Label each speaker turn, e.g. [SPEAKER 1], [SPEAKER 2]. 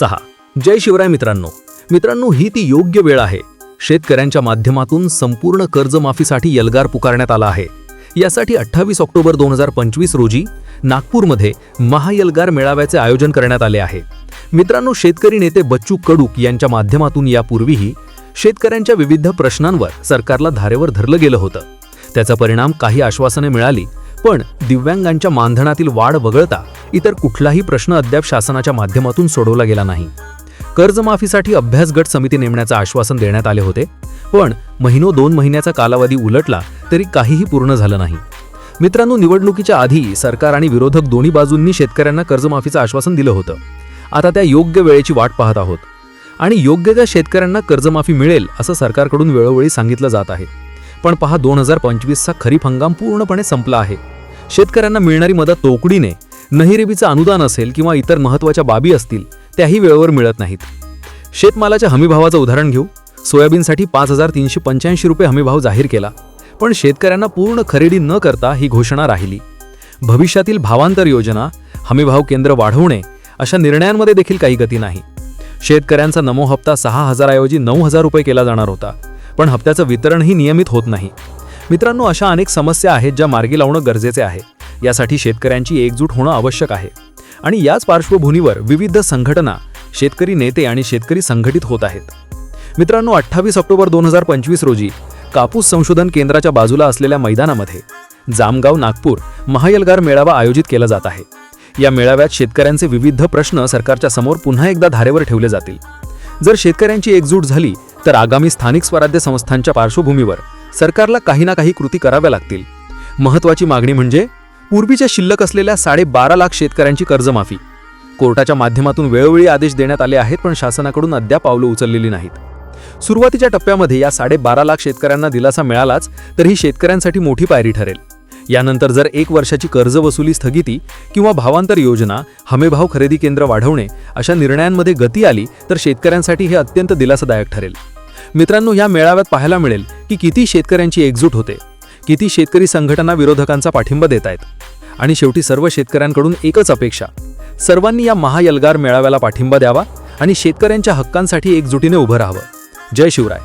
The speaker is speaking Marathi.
[SPEAKER 1] सहा. जय शिवराय मित्रांनो. मित्रांनो ही ती योग्य वेळ आहे. शेतकऱ्यांच्या माध्यमातून संपूर्ण कर्जमाफीसाठी यलगार पुकारण्यात आला आहे. यासाठी अठ्ठावीस ऑक्टोबर दोन हजार पंचवीस रोजी नागपूरमध्ये महायलगार मेळाव्याचे आयोजन करण्यात आले आहे. मित्रांनो शेतकरी नेते बच्चू कडूक यांच्या माध्यमातून यापूर्वीही शेतकऱ्यांच्या विविध प्रश्नांवर सरकारला धारेवर धरलं गेलं होतं. त्याचा परिणाम काही आश्वासने मिळाली पण दिव्यांगांच्या मानधनातील वाढ वगळता इतर कुठलाही प्रश्न अद्याप शासनाच्या माध्यमातून सोडवला गेला नाही. कर्जमाफीसाठी अभ्यास गट समिती नेमण्याचं आश्वासन देण्यात आले होते पण महिनो दोन महिन्याचा कालावधी उलटला तरी काहीही पूर्ण झालं नाही. मित्रांनो निवडणुकीच्या आधी सरकार आणि विरोधक दोन्ही बाजूंनी शेतकऱ्यांना कर्जमाफीचं आश्वासन दिलं होतं. आता त्या योग्य वेळेची वाट पाहत आहोत. आणि योग्य त्या शेतकऱ्यांना कर्जमाफी मिळेल असं सरकारकडून वेळोवेळी सांगितलं जात आहे. पण पहा दोन हजार पंचवीसचा खरीप हंगाम पूर्णपणे संपला आहे. शेतकऱ्यांना मिळणारी मदत तोकडीने नहिरेबीचं अनुदान असेल किंवा इतर महत्त्वाच्या बाबी असतील त्याही वेळेवर मिळत नाहीत. शेतमालाच्या हमीभावाचं उदाहरण घेऊ. सोयाबीनसाठी पाच हजार तीनशे पंच्याऐंशी रुपये हमीभाव जाहीर केला. पण शेतकऱ्यांना पूर्ण खरेदी न करता ही घोषणा राहिली. भविष्यातील भावांतर योजना हमीभाव केंद्र वाढवणे अशा निर्णयांमध्ये देखील काही गती नाही. शेतकऱ्यांचा नमो हप्ता सहा हजाराऐवजी नऊ हजार रुपये केला जाणार होता पण हप्त्याचं वितरणही नियमित होत नाही. मित्रांनो अशा अनेक समस्या आहेत ज्या मार्गी लावणं गरजेचे आहे. यासाठी शेतकऱ्यांची एकजूट होणं आवश्यक आहे. आणि याच पार्श्वभूमीवर विविध संघटना शेतकरी नेते आणि शेतकरी संघटित होत आहेत. मित्रांनो अठ्ठावीस ऑक्टोबर दोन हजार पंचवीस रोजी कापूस संशोधन केंद्राच्या बाजूला असलेल्या मैदानामध्ये जामगाव नागपूर महायलगार मेळावा आयोजित केला जात आहे. या मेळाव्यात शेतकऱ्यांचे विविध प्रश्न सरकारच्या समोर पुन्हा एकदा धारेवर ठेवले जातील. जर शेतकऱ्यांची एकजूट झाली तर आगामी स्थानिक स्वराज्य संस्थांच्या पार्श्वभूमीवर सरकारला काही ना काही कृती कराव्या लागतील. महत्वाची मागणी म्हणजे पूर्वीच्या शिल्लक असलेल्या साडेबारा लाख शेतकऱ्यांची कर्जमाफी. कोर्टाच्या माध्यमातून वेळोवेळी आदेश देण्यात आले आहेत पण शासनाकडून अद्याप पावलं उचललेली नाहीत. सुरुवातीच्या टप्प्यामध्ये या साडेबारा लाख शेतकऱ्यांना दिलासा मिळालाच तर ही शेतकऱ्यांसाठी मोठी पायरी ठरेल. यानंतर जर एक वर्षाची कर्ज वसुली स्थगिती किंवा भावांतर योजना हमेभाव खरेदी केंद्र वाढवणे अशा निर्णयांमध्ये गती आली तर शेतकऱ्यांसाठी हे अत्यंत दिलासादायक ठरेल. मित्रांनो या मेळाव्यात पाहायला मिळेल की किती शेतकऱ्यांची एकजूट होते. किती शेतकरी संघटना विरोधकांचा पाठिंबा देत आहेत. आणि शेवटी सर्व शेतकऱ्यांकडून एकच अपेक्षा सर्वांनी या महायलगार मेळाव्याला पाठिंबा द्यावा आणि शेतकऱ्यांच्या हक्कांसाठी एकजुटीने उभं राहावं. जय शिवराय.